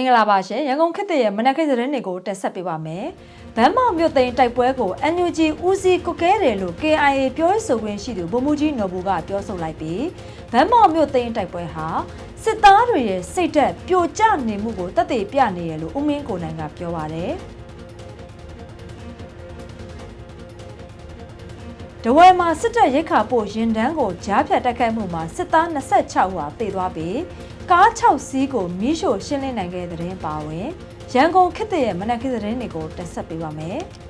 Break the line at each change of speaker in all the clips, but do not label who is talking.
င်္ဂလာပါရှင်ရန်ကုန်ခေတ်သစ်ရဲ့မနက်ခင်းသတင်းတွေကိုတက်ဆက်ပေးပါမယ်။ဗန်းမောင်မြို့သိမ်းတိုက်ပွဲကို NUG ဦးစီးကုကဲတယ်လို့ KIA ပြောရေးဆိုခွင့်ရှိသူဗိုလ်မှူးကြီးနော်ဘူကပြောဆိုလိုက်ပြီးဗန်းမောင်မြို့သိမ်းတိုက်ပွဲဟာစစ်သားတွေရဲ့စိတ်သက်ပြိုကျနေမှုကိုတက်သေးပြနေရလို့ဦးမင်းကိုနိုင်ကပြောပါတယ်။တဝဲမှာစစ်တပ်ရိတ်ခါပို့ရင်တန်းကိုကြားဖြတ်တိုက်ခိုက်မှုမှာစစ်သား26ဦးဟာတေသွားပြီး ကား6စီးကိုမီးရှို့ရှင်းလင်းနိုင်ခဲ့တဲ့တဲ့ပါဝင်ရန်ကုန်ခေတ်သစ်ရဲ့မနက်ခင်းသတင်းတွေကိုတင်ဆက်ပေးပါမယ်။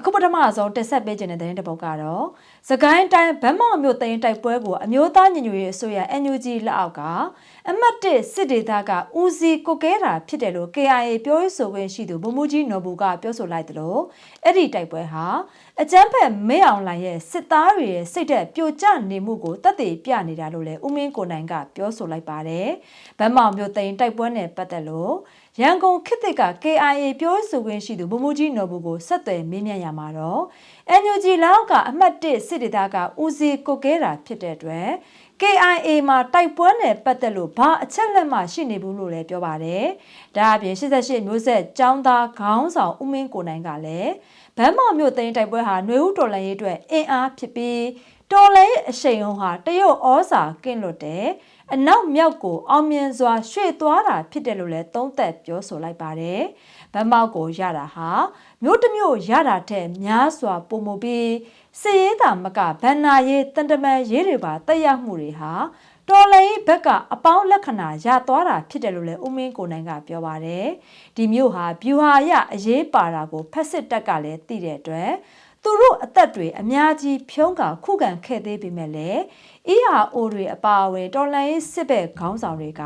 အခုပထမဆုံးတက်ဆက်ပေးခြင်းတဲ့တဲ့တစ်ပုဒ်ကတော့စကိုင်းတိုင်းဗန်းမောင်မြို့သိမ်းတိုက်ပွဲကိုအမျိုးသားညီညွတ်ရေးအစိုးရ NUG လက်အောက်ကအမတ်1စစ်ဒေသကဦးစီးကိုကဲတာဖြစ်တယ်လို့ KIA ပြောရေးဆိုခွင့်ရှိသူဗိုလ်မှူးကြီးနော်ဘူကပြောဆိုလိုက်တယ်လို့အဲ့ဒီတိုက်ပွဲဟာအကြမ်းဖက်မဲအောင်လိုင်ရဲ့စစ်သားတွေရဲ့စိတ်သက်ပြိုကျနေမှုကိုတတ်သိပြနေတာလို့လည်းဦးမင်းကိုနိုင်ကပြောဆိုလိုက်ပါတယ်။ဗန်းမောင်မြို့သိမ်းတိုက်ပွဲနဲ့ပတ်သက်လို့ ရန်ကုန်ခေတ်သစ်က KIA ပြောဆိုခွင့်ရှိသူဗိုလ်မှူးကြီးနော်ဘူကိုဆက်သွယ်မေးမြန်းရမှာတော့ NUG လောက်ကအမှတ်1စစ်ဒေသကဦးစီးကိုကဲတာဖြစ်တဲ့အတွက် KIA မှာတိုက်ပွဲနဲ့ပတ်သက်လို့ဘာအချက်လက်မှရှိနေဘူးလို့လည်းပြောပါတယ်။ဒါအပြင်88မျိုးဆက်ចောင်းသားခေါင်းဆောင်ဦးမင်းကိုနိုင်ကလည်း ဗန်းမော်မြို့သိမ်းတိုက်ပွဲဟာຫນွေဦးတော်လန်ရေးအတွက်အင်အားဖြစ်ပြီးတော်လဲအရှိန်ဟုံးဟာတရုတ်ဩစာကင့်လွတ်တယ်အနောက်မြောက်ကိုအောင်မြင်စွာရွှေ့သွားတာဖြစ်တယ်လို့လည်းသုံးသပ်ပြောဆိုလိုက်ပါတယ်။ဗမောက်ကိုရတာဟာမြို့တစ်မြို့ရတာတဲ့များစွာပုံမပြီးစည်ရေးတာမကဗန္နာရေးတန်တမန်ရေးတွေပါတက်ရောက်မှုတွေဟာ တော်လိုင်းဘက်ကအပေါင်းလက္ခဏာရသွားတာဖြစ်တယ်လို့လည်းဦးမင်းကိုနိုင်ကပြောပါတယ်။ဒီမျိုးဟာဗျူဟာရအရေးပါတာကိုဖက်စစ်တက်ကလည်းသိတဲ့အတွက်သူတို့အသက်တွေအများကြီးဖြုံးကခုခံခဲ့သေးပေမဲ့လည်း ERO တွေအပါအဝင်တော်လိုင်းစစ်ဘက်ခေါင်းဆောင်တွေက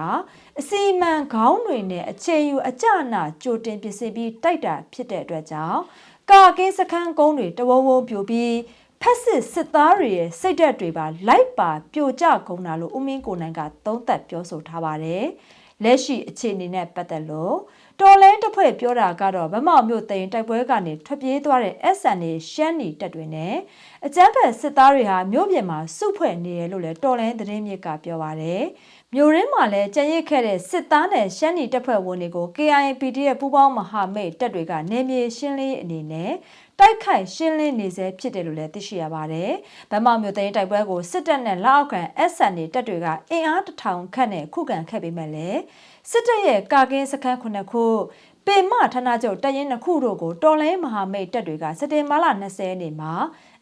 အစီမံခေါင်းတွေနဲ့အချိန်ယူအကြနာကြိုတင်ပြင်ဆင်ပြီးတိုက်တာဖြစ်တဲ့အတွက်ကြောင့်ကာကင်းစခန်းကုန်းတွေတဝုံဝုံပြိုပြီး ဖက်စစ်စစ်သားတွေရဲ့စိတ်ဓာတ်တွေပါလိုက်ပါပြိုကျကုန်တာလို့ဦးမင်းကိုနိုင်ကသုံးသပ်ပြောဆိုထားပါတယ်။လက်ရှိအခြေအနေနဲ့ပတ်သက်လို့တော်လဲတစ်ဖွဲ့ပြောတာကတော့ဗမောက်မြို့တိန်တိုက်ပွဲကနေထွက်ပြေးသွားတဲ့ SN ရှမ်းနီတက်တွေနဲ့အကြမ်းဖက်စစ်သားတွေဟာမြို့ပြင်မှာစုဖွဲ့နေရလို့လည်းတော်လဲသတင်းမြစ်ကပြောပါတယ်။ မြို့ရင်းမှာလည်းကြံရစ်ခဲ့တဲ့စစ်သားနဲ့ရှမ်းနီတပ်ဖွဲ့ဝင်တွေကို KIPD ရဲ့ပူးပေါင်းမဟာမိတ်တပ်တွေကနေမြေရှင်းလင်းအနေနဲ့တိုက်ခိုက်ရှင်းလင်းနေစေဖြစ်တယ်လို့လည်းသိရှိရပါတယ်။ဗမောက်မြို့သိမ်းတိုက်ပွဲကိုစစ်တပ်နဲ့လက်အောက်ခံ SN တပ်တွေကအင်အားတထောင်ခန့်နဲ့ခုခံခဲ့ပေမဲ့လည်းစစ်တပ်ရဲ့ကာကင်းစခန်းခုနှစ်ခုပေမဌာနချုပ်တရင်နှစ်ခုတို့ကိုတော်လိုင်းမဟာမိတ်တပ်တွေကစက်တင်ဘာလ20ရက်နေ့မှာ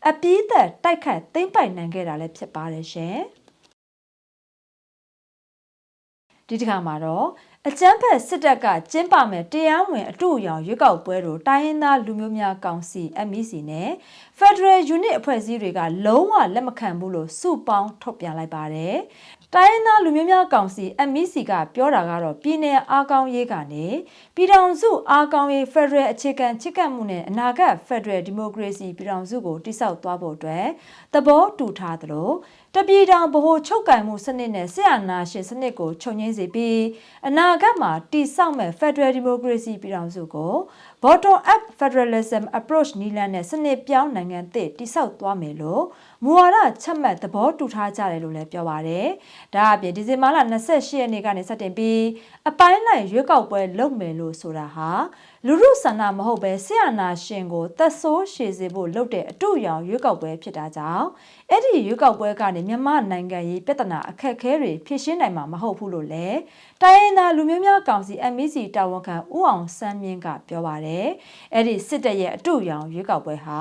အပြည့်သက်တိုက်ခတ်သိမ်းပိုက်နိုင်ခဲ့တာလည်းဖြစ်ပါတယ်ရှင်။ ဒီတစ်ခါမှာတော့အကြမ်းဖက်စစ်တပ်ကကျင်းပမဲ့တရားဝင်အတူအယောင်ရွေးကောက်ပွဲတို့တိုင်းရင်းသားလူမျိုးများကောင်စီ MEC နဲ့ Federal Unit အဖွဲ့အစည်းတွေကလုံးဝလက်မခံဘူးလို့စုပေါင်းထုတ်ပြန်လိုက်ပါတယ်။တိုင်းရင်းသားလူမျိုးများကောင်စီ MEC ကပြောတာကတော့ပြည်내အားကောင်းရေးကနေပြည်ထောင်စုအားကောင်းရေး Federal အခြေခံချစ်ကပ်မှုနဲ့အနာဂတ် Federal Democracy ပြည်ထောင်စုကိုတိစောက်သွားဖို့အတွက်သဘောတူထားသလို တပြည်ထောင်ဗဟိုချုပ်ကင်မှုစနစ်နဲ့ဆရာနာရှင်စနစ်ကိုချုပ်ငင်းစေပြီးအနာဂတ်မှာတိစောက်မဲ့ Federal Democracy ပြည်ထောင်စုကို bottom up federalism approach နီလန်နဲ့စနစ်ပြောင်းနိုင်ငံသစ်တိစောက်သွားမယ်လို့မူဝါဒချက်မှတ်သဘောတူထားကြတယ်လို့လည်းပြောပါရယ်။ဒါအပြင်ဒီဇင်ဘာလ28ရက်နေ့ကနေစတင်ပြီးအပိုင်းလိုက်ရွေးကောက်ပွဲလုပ်မယ်လို့ဆိုတာဟာ လူမှုဆန္ဒမဟုတ်ပဲဆရာနာရှင်ကိုသက်ဆိုးရှည်စေဖို့လုပ်တဲ့အတူရောင်ရွေးကောက်ပွဲဖြစ်တာကြောင့်အဲ့ဒီရွေးကောက်ပွဲကနေမြန်မာနိုင်ငံရေးပြဿနာအခက်အခဲတွေဖြေရှင်းနိုင်မှာမဟုတ်ဘူးလို့လည်းတိုင်းရင်းသားလူမျိုးများကောင်စီ MEC တာဝန်ခံဦးအောင်စန်းမြင့်ကပြောပါတယ်။အဲ့ဒီစစ်တပ်ရဲ့အတူရောင်ရွေးကောက်ပွဲဟာ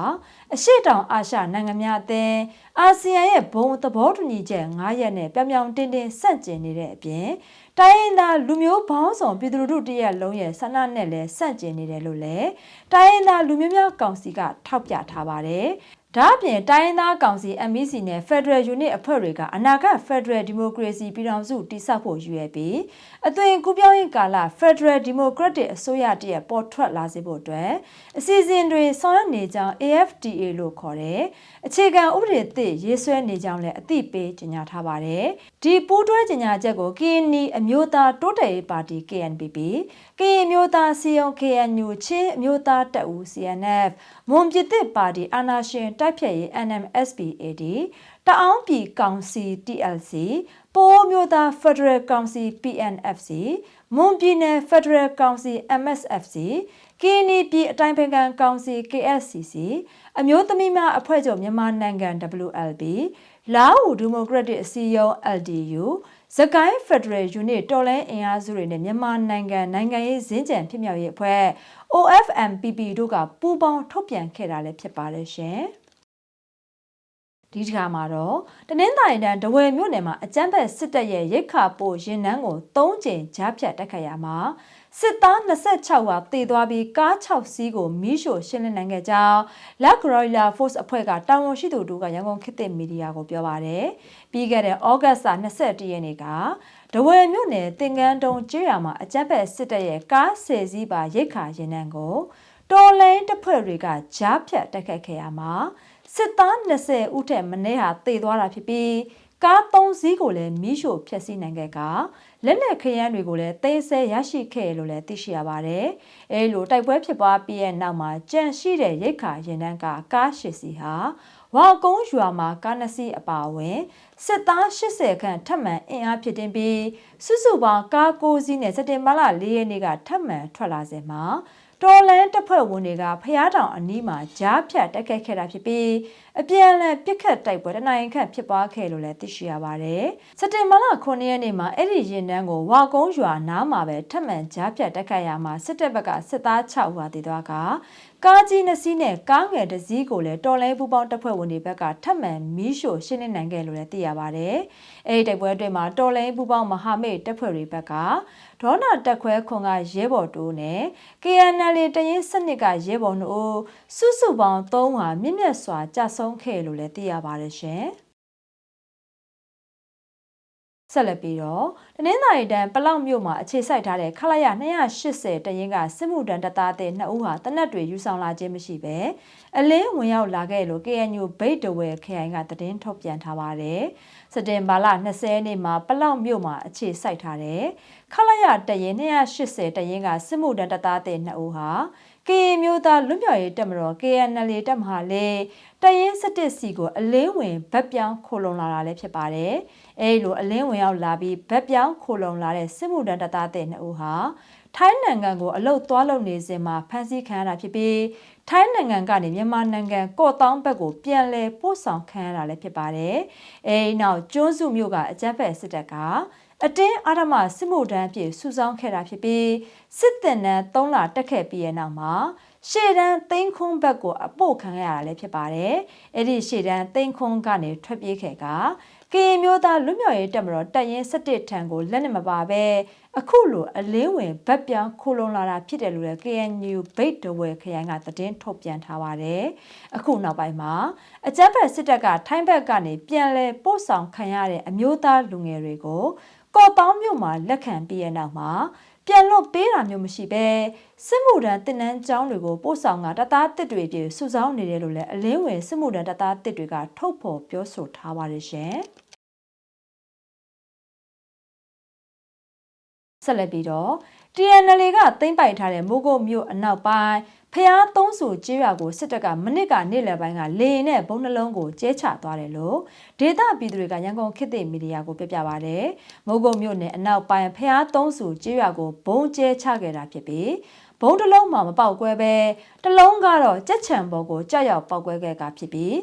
အရှိတောင်အာရှနိုင်ငံများအသင်းအာဆီယံရဲ့ဘုံသဘောတူညီချက်9ရက်နဲ့ပြောင်ပြောင်တင်းတင်းဆန့်ကျင်နေတဲ့အပြင် တိုင်းရင်းသားလူမျိုးပေါင်းစုံပြည်သူတို့တရက်လုံးရဲ့ဆန္ဒနဲ့လည်းဆန့်ကျင်နေတယ်လို့လည်းတိုင်းရင်းသားလူမျိုးများကောင်စီကထောက်ပြထားပါတယ်။ ဒါအပြင်တိုင်းရင်းသားကောင်စီ MEC နဲ့ Federal Unit အဖွဲ့တွေကအနာဂတ် Federal Democracy ပြည်ထောင်စုတည်ဆောက်ဖို့ရည်ရွယ်ပြီးအသွင်ကူးပြောင်းရေးကာလ Federal Democratic အစိုးရတည်းပေါ်ထွက်လာစေဖို့အတွက်အစီအစဉ်တွေဆောင်ရွက်နေကြောင်း AFDA လို့ခေါ်တဲ့အခြေခံဥပဒေသစ်ရေးဆွဲနေကြောင်းလည်းအသိပေးကြေညာထားပါတယ်။ဒီပူးတွဲကြေညာချက်ကို KNI အမျိုးသားတိုးတက်ရေးပါတီ KNPP ကရင်မျိုးသားစီယုံ KNU ချင်းအမျိုးသားတပ်ဦး CNF မွန်ပြည်သစ်ပါတီအာဏာရှင်တိုက်ဖြတ်ရေး NMSPAD တအောင်းပြည်ကောင်စီ TLC ပိုးမျိုးသား Federal Council PNFC မွန်ပြည်နယ် Federal Council MSFC ကင်းနီပြည်အတိုင်းပင်ခံကောင်စီ KSCC အမျိုးသမီးများအဖွဲ့ချုပ်မြန်မာနိုင်ငံ WLB လာအိုဒီမိုကရက်တစ်အစည်းအရုံး LDU ဇကိုင်း Federal Unit တော်လဲအင်အားစုတွေနဲ့မြန်မာနိုင်ငံနိုင်ငံရေးဇင်းကြံဖြစ်မြောက်ရေးအဖွဲ့ OFMPP တို့ကပူးပေါင်းထုတ်ပြန်ခဲ့တာလည်းဖြစ်ပါတယ်ရှင်။ဒီတစ်ခါမှာတော့တနင်္သာရီတိုင်းဒဝယ်မြို့နယ်မှာအကြမ်းဖက်စစ်တပ်ရဲ့ရိတ်ခါပို့ရင်နှန်းကို၃ကြိမ်ကြားဖြတ်တက်ခတ်ရမှာ စစ်သား26ဟာတေသွားပြီးကား6စီးကိုမီးရှို့ရှင်းလင်းနိုင်ခဲ့ကြောင်း La Guerrilla Force အဖွဲ့ကတာဝန်ရှိသူတို့ကရန်ကုန်ခေတ်သစ်မီဒီယာကိုပြောပါတယ်။ပြီးခဲ့တဲ့ဩဂတ်စ်လ21ရက်နေ့ကဒဝယ်မြို့နယ်တင်ကန်းတုံကျေးရွာမှာအကြမ်းဖက်စစ်တပ်ရဲ့ကားဆယ်စီးပါရိတ်ခါရင်နှန်းကိုတော်လိုင်းတပ်ဖွဲ့တွေကကြားဖြတ်တက်ခတ်ခဲ့ရမှာစစ်သား20ဦးထက်မနည်းဟာတေသွားတာဖြစ်ပြီး ကား၃စီးကိုလည်းမီးရှို့ဖျက်ဆီးနိုင်ခဲ့ကလက်နက်ခရမ်းတွေကိုလည်းသိမ်းဆဲရရှိခဲ့လို့လည်းသိရှိရပါတယ်။အဲလိုတိုက်ပွဲဖြစ်ပွားပြီးရဲ့နောက်မှာကြန့်ရှိတဲ့ရိတ်ခါရင်နှန်းကကားရှစ်စီဟာဝါကုန်းရွာမှာကားနှစ်စီးအပါအဝင်စစ်သား80ခန့်ထပ်မံအင်အားဖြစ်တင်ပြီးစုစုပေါင်းကား9စီးနဲ့စက်တင်ဘာလ4ရက်နေ့ကထပ်မံထွက်လာစေမှာတော်လန်တပ်ဖွဲ့ဝင်တွေကဖျားတောင်အနီးမှာကြားဖြတ်တက်ခတ်ခဲ့တာဖြစ်ပြီးအပြန်အလှန်ပစ်ခတ်တိုက်ပွဲတနိုင်ခန့်ဖြစ်ပွားခဲ့လို့လည်းသိရှိရပါတယ်။စက်တင်ဘာလ9ရက်နေ့မှာအဲ့ဒီရင်တန်းကိုဝါကုန်းရွာနားမှာပဲထပ်မံကြားဖြတ်တက်ခတ်ရမှာစစ်တပ်ဘက်ကစစ်သား6ဦးဟာတည်သွားကကားကြီးနှစ်စီးနဲ့ကားငယ်တစ်စီးကိုလည်းတော်လိုင်းပူပေါင်းတပ်ဖွဲ့ဝင်တွေဘက်ကထပ်မံမီးရှို့ရှင်းလင်းနိုင်ခဲ့လို့လည်းသိရပါတယ်။အဲဒီတိုက်ပွဲအတွင်းမှာတော်လိုင်းပူပေါင်းမဟာမိတ်တပ်ဖွဲ့တွေဘက်ကဒေါနာတက်ခွဲခွန်ကရဲဘော်တိုးနဲ့ KNL တရင်စနစ်ကရဲဘော်တို့စုစုပေါင်း3ဟာမြင့်မြတ်စွာကြဆုံးခဲ့လို့လည်းသိရပါတယ်ရှင်။ဆက်လက်ပြီးတော့တနင်္သာရီတန်းပလောက်မြို့မှာအခြေစိုက်ထားတဲ့ခလာရ280တရင်ကစစ်မှုတန်းတပ်သားတဲ့နှစ်ဦးဟာတနက်တွေယူဆောင်လာခြင်းမရှိပဲအလင်းဝင်ရောက်လာခဲ့လို့ KNU ဘိတ်တဝဲခရိုင်ကသတင်းထုတ်ပြန်ထားပါတယ်။စက်တင်ဘာလ20ရက်နေ့မှာပလောက်မြို့မှာအခြေစိုက်ထားတဲ့ခလာရတရင်280တရင်ကစစ်မှုတန်းတပ်သားတဲ့နှစ်ဦးဟာ ကေမျိုးသားလွတ်မြောက်ရေးတပ်မတော် KNL တပ်မဟာလေတရင်စတစ်စီကိုအလင်းဝင်ဗတ်ပြောင်းခိုလုံလာတာလည်းဖြစ်ပါတယ်။အဲဒီလိုအလင်းဝင်ရောက်လာပြီးဗတ်ပြောင်းခိုလုံလာတဲ့စစ်မှုတန်းတပ်သားတဲ့နှစ်ဦးဟာထိုင်းနိုင်ငံကိုအလုတ်သွားလုပ်နေစဉ်မှာဖမ်းဆီးခံရတာဖြစ်ပြီးထိုင်းနိုင်ငံကနေမြန်မာနိုင်ငံကော့တောင်းဘက်ကိုပြန်လည်ပို့ဆောင်ခံရတာလည်းဖြစ်ပါတယ်။အဲဒီနောက်ကျွန်းစုမြို့ကအကြမ်းဖက်စစ်တပ်က အတင်းအာရမစစ်မှုထမ်းအဖြစ်စုဆောင်းခဲ့တာဖြစ်ပြီးစစ်တပ်နန်း၃လတက်ခဲ့ပြီးတဲ့နောက်မှာရှေ့တန်းသိန်းခွန်းဘက်ကိုအပို့ခံရတာလည်းဖြစ်ပါတယ်။အဲ့ဒီရှေ့တန်းသိန်းခွန်းကနေထွက်ပြေးခဲ့ကကရင်မျိုးသားလွတ်မြောက်ရေးတပ်မတော်တပ်ရင်း17ထံကိုလက်နဲ့မပါဘဲအခုလိုအလင်းဝင်ဗတ်ပြောင်းခိုလုံလာတာဖြစ်တယ်လို့လည်း KNU ဘိတ်တဝဲခရိုင်ကသတင်းထုတ်ပြန်ထားပါတယ်။အခုနောက်ပိုင်းမှာအကြမ်းဖက်စစ်တပ်ကထိုင်းဘက်ကနေပြန်လည်ပို့ဆောင်ခံရတဲ့အမျိုးသားလူငယ်တွေကို ကော့တောင်းမြို့မှာလက်ခံပြီးတဲ့နောက်မှာပြန်လွတ်ပေးတာမျိုးမရှိဘဲစစ်မှုထမ်းတင်နန်းကျောင်းတွေကိုပို့ဆောင်ကတသားတစ်တွေပြေစုဆောင်းနေတယ်လို့လည်းအလင်းဝင်စစ်မှုထမ်းတသားတစ်တွေကထုတ်ဖော်ပြောဆိုထားပါတယ်ရှင် ဆက်လက်ပြီးတော့ TNL ကသိမ်းပိုက်ထားတဲ့မိုးကုတ်မြို့အနောက်ပိုင်းဖျားသုံးစုကျေးရွာကိုစစ်တပ်ကမနစ်ကနေ့လယ်ပိုင်းကလေရင်နဲ့ဘုံနှလုံးကိုကျဲချသွားတယ်လို့ဒေသပြည်သူတွေကရန်ကုန်ခေတ်သစ်မီဒီယာကိုပြပြပါဗျ။မိုးကုတ်မြို့နယ်အနောက်ပိုင်းဖျားသုံးစုကျေးရွာကိုဘုံကျဲချခဲ့တာဖြစ်ပြီးဘုံတစ်လုံးမှမပေါက်ကွဲပဲတစ်လုံးကတော့ကြက်ချံပေါ်ကိုကြောက်ရောက်ပေါက်ကွဲခဲ့တာဖြစ်ပြီး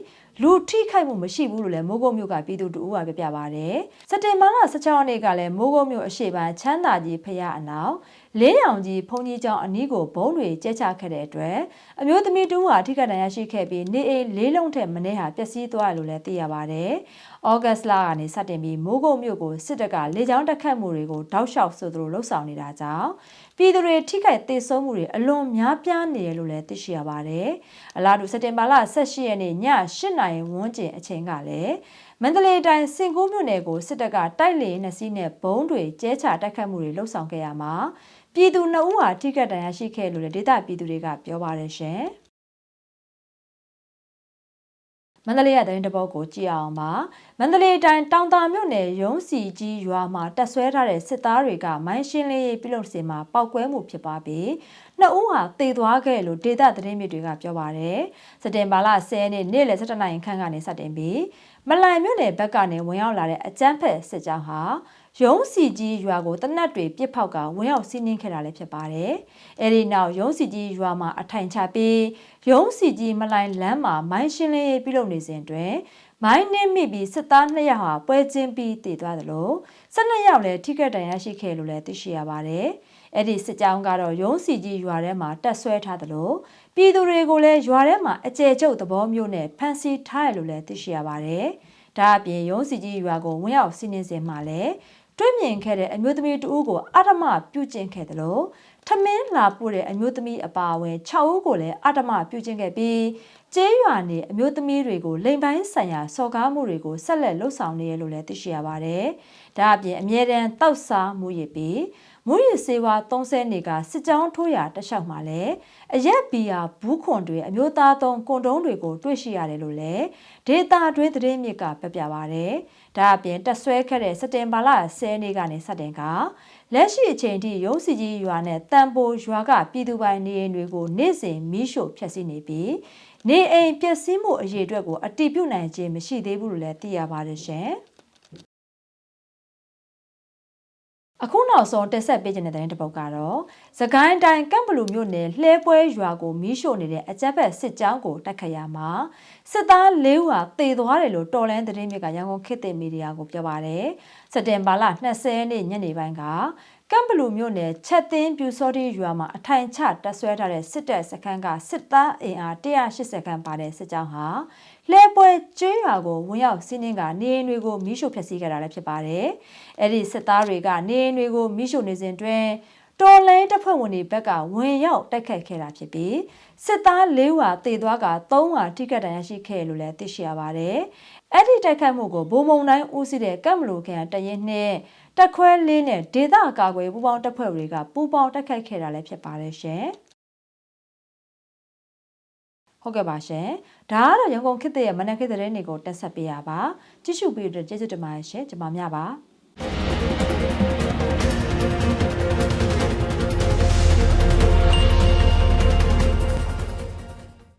လူထိခိုက်မှုမရှိဘူးလို့လည်းမိုးကုတ်မြို့ကပြည်သူတူဦးကပြပြပါဗျ။စက်တင်ဘာလ16ရက်နေ့ကလည်းမိုးကုတ်မြို့အရှိပိုင်းချမ်းသာကြီးဖျားအနောက် လင်းရောင်ကြီးဘုံကြီးကျောင်းအနီးကိုဘုံတွေကျဲချခဲ့တဲ့အတွက်အမျိုးသမီးတူဟာထိခိုက်ဒဏ်ရာရှိခဲ့ပြီးနေအိမ်လေးလုံးထက်မနည်းဟာပျက်စီးသွားတယ်လို့လည်းသိရပါတယ်။ဩဂတ်လကနေစတင်ပြီးမိုးကုတ်မြို့ကိုစစ်တပ်ကလေကြောင်းတက်ခတ်မှုတွေကိုတောက်လျှောက်ဆိုသလိုလှုပ်ဆောင်နေတာကြောင့်ပြည်သူတွေထိခိုက်သေဆုံးမှုတွေအလွန်များပြားနေတယ်လို့လည်းသိရှိရပါတယ်။အလားတူစက်တင်ဘာလ18ရက်နေ့ည8နာရီဝန်းကျင်အချိန်ကလည်းမန္တလေးတိုင်းစင်ကူးမြို့နယ်ကိုစစ်တပ်ကတိုက်လေနှစ်စီးနဲ့ဘုံတွေကျဲချတိုက်ခတ်မှုတွေလှုပ်ဆောင်ခဲ့ရမှာ ပြည်သူနှစ်ဦးဟာထိခိုက်ဒဏ်ရာရှိခဲ့လို့လည်းဒေသပြည်သူတွေကပြောပါတယ်ရှင်။မန္တလေးရသတင်းတပုတ်ကိုကြည့်အောင်ပါမန္တလေးတိုင်းတောင်တာမြို့နယ်ရုံးစီကြီးရွာမှာတက်ဆွဲထားတဲ့စစ်သားတွေကမိုင်းရှင်းလေးပြုလုပ်စင်မှာပောက်ကွဲမှုဖြစ်ပွားပြီးနှစ်ဦးဟာတေသွားခဲ့လို့ဒေသသတင်းမြစ်တွေကပြောပါတယ်စက်တင်ဘာလ10ရက်နေ့နေ့လယ်17နာရီခန့်ကနေစတင်ပြီးမလန်မြို့နယ်ဘက်ကနေဝင်ရောက်လာတဲ့အကြမ်းဖက်စစ်ကြောင်းဟာ ရုံးစီကြီးရွာကိုတနက်တွေပြစ်ဖောက်ကဝင်ရောက်စီးနင်းခဲ့တာလည်းဖြစ်ပါတယ်။အဲဒီနောက်ရုံးစီကြီးရွာမှာအထိုင်ချပြီးရုံးစီကြီးမလိုင်လမ်းမှာမိုင်းရှင်းလင်းရေးပြုလုပ်နေစဉ်တွင်မိုင်းနှင်းမိပြီးစစ်သား2ယောက်ဟာပွဲချင်းပြီးတည်သွားသလို12ယောက်လည်းထိခိုက်ဒဏ်ရာရှိခဲ့လို့လည်းသိရှိရပါတယ်။အဲ့ဒီစစ်ကြောင်းကတော့ရုံးစီကြီးရွာထဲမှာတက်ဆွဲထားသလိုပြည်သူတွေကိုလည်းရွာထဲမှာအကျယ်ကျုပ်သဘောမျိုးနဲ့ဖမ်းဆီးထားရလို့လည်းသိရှိရပါတယ်။ဒါအပြင်ရုံးစီကြီးရွာကိုဝင်ရောက်စီးနင်းစဉ်မှာလည်း တွေ့မြင်ခဲ့တဲ့အမျိုးသမီးတဦးကိုအဓမ္မပြုကျင့်ခဲ့တယ်လို့ထမင်းလာပို့တဲ့အမျိုးသမီးအပါအဝင်6ဦးကိုလည်းအဓမ္မပြုကျင့်ခဲ့ပြီးကျေးရွာနေအမျိုးသမီးတွေကိုလိမ်ပိုင်းဆိုင်ရာစော်ကားမှုတွေကိုဆက်လက်လှုပ်ဆောင်နေရလို့လည်းသိရှိရပါတယ်။ဒါအပြင်အမြဲတမ်းတောက်စားမှုရပြီးမူရစေဝါ30နေကစစ်ကြောင်းထိုးရာတလျှောက်မှာလည်းအရက်ဘီယာဘူးခွန်တွေအမျိုးသားသုံးကွန်တုံးတွေကိုတွေ့ရှိရတယ်လို့လည်းဒေတာတွင်းသတင်းမြစ်ကပြပြပါဗျ။ ဒါအပြင်တက်ဆွဲခဲ့တဲ့စက်တင်ဘာလ10နေ့ကနေစတင်ကလက်ရှိအချိန်ထိရုံးစီကြီးရွာနဲ့တန်ပိုရွာကပြည်သူပိုင်နေအိမ်တွေကိုနေ့စဉ်မီးရှို့ဖျက်ဆီးနေပြီးနေအိမ်ပျက်စီးမှုအရေးအတွက်ကိုအတိပြုနိုင်ခြင်းမရှိသေးဘူးလို့လည်းသိရပါတယ်ရှင်။ အခုနောက်ဆုံးတက်ဆက်ပေးခြင်းတဲ့တဲ့တစ်ပုတ်ကတော့သကိုင်းတိုင်းကမ်ဘလူမြို့နယ်လှဲပွဲရွာကိုမီးရှို့နေတဲ့အကြက်ဘက်စစ်ကြောင်းကိုတိုက်ခတ်ရမှာစစ်သား၄ဦးဟာတေသွားတယ်လို့တော်လန်သတင်းမြစ်ကရန်ကုန်ခေတ်သစ်မီဒီယာကိုပြောပါတယ်စက်တင်ဘာလ20ရက်နေ့ညနေပိုင်းက ကမ်ဘလူမြို့နယ်ချက်သင်းပြူစောတိရွာမှာအထိုင်ချတက်ဆွဲထားတဲ့စစ်တပ်စခန်းကစစ်သားအင်အား180ခန့်ပါတဲ့စစ်ကြောင်းဟာလဲပွဲကျွေးရွာကိုဝင်ရောက်စီးနှင်းကနေအိမ်တွေကိုမိရှို့ဖျက်ဆီးခဲ့တာလည်းဖြစ်ပါတယ်။အဲ့ဒီစစ်သားတွေကနေအိမ်တွေကိုမိရှို့နေစဉ်တွင်တော်လိုင်းတပ်ဖွဲ့ဝင်တွေဘက်ကဝင်ရောက်တိုက်ခတ်ခဲ့တာဖြစ်ပြီးစစ်သား၄ဦးဟာတေသွားက၃ဦးဟာထိခိုက်ဒဏ်ရာရှိခဲ့လို့လည်းသိရှိရပါတယ်။ အဲ့ဒီတိုက်ခတ်မှုကိုဘုံမုံတိုင်းဦးစီးတဲ့ကမ်မလိုခင်တရင်နဲ့တက်ခွဲလေးနဲ့ဒေသကာကွယ်ပူးပေါင်းတပ်ဖွဲ့တွေကပူးပေါင်းတိုက်ခိုက်ခဲ့တာလည်းဖြစ်ပါတယ်ရှင်။ဟုတ်ကဲ့ပါရှင်ဒါကတော့ရန်ကုန်ခေတ်ရဲ့မနက်ခေတ်တဲ့နေ့ကိုတက်ဆက်ပေးရပါကြည့်ရှုပေးတဲ့ကျေးဇူးတင်ပါတယ်ရှင်ကျွန်မများပါ